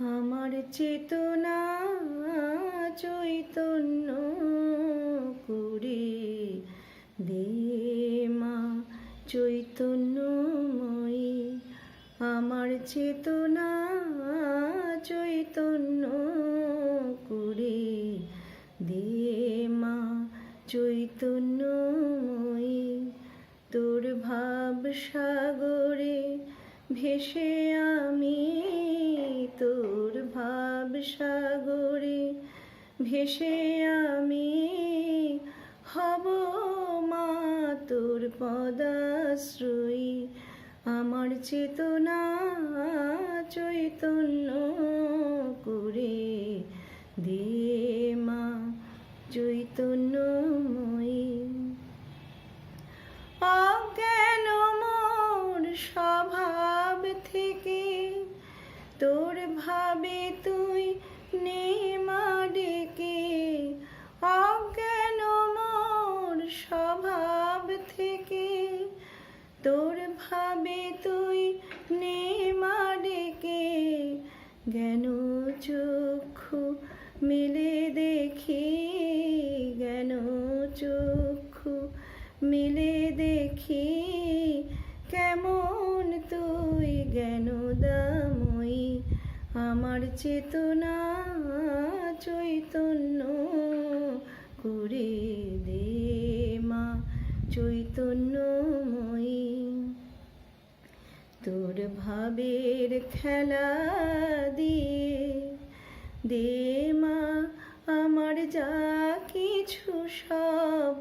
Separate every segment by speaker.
Speaker 1: আমার চেতনা চৈতন্য করে দে মা, চৈতন্যময়ী। আমার চেতনা চৈতন্য করে দে মা, চৈতন্যময়ী। তোর ভাব সাগরে ভেসে আমি তোর ভাব সাগরে ভেসে আমি হব মা তোর পদাশ্রয়ী। আমার চেতনা চৈতন্য করে দে মা চৈতন্যময়ী। অজ্ঞান মোর স্বভাব থেকে তোর ভাবে তুই নেমা ডেকে, অজ্ঞান মোর স্বভাব থেকে। তোর ভাবে তুই নেমা ডেকে, জ্ঞান চক্ষু মিলে দেখি। জ্ঞান চক্ষু মিলে দেখি চেতনা চৈতন্য করে দে মা চৈতন্যময়ী। তোর ভাবের খেলা দিয়ে দে মা, আমার যা কিছু সব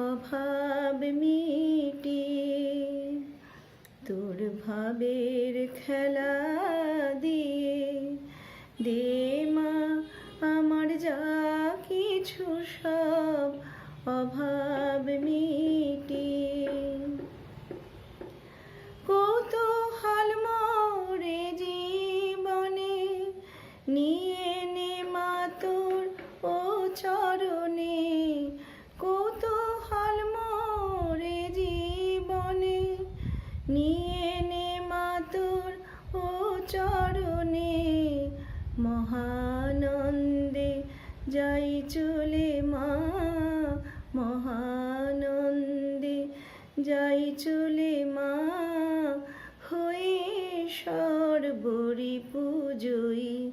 Speaker 1: অভাব মিটিয়ে। তোর ভাবের খেলা চরণে কৌতূহল মোরে জীবনে। নিয়ে নে মা তোর ও চরণে মহানন্দে যাই চলে মা, মহানন্দে যাই চলে মা। হয়ে সর্বরি পুজোই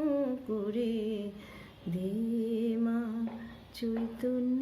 Speaker 1: করে দে মা চৈতন্য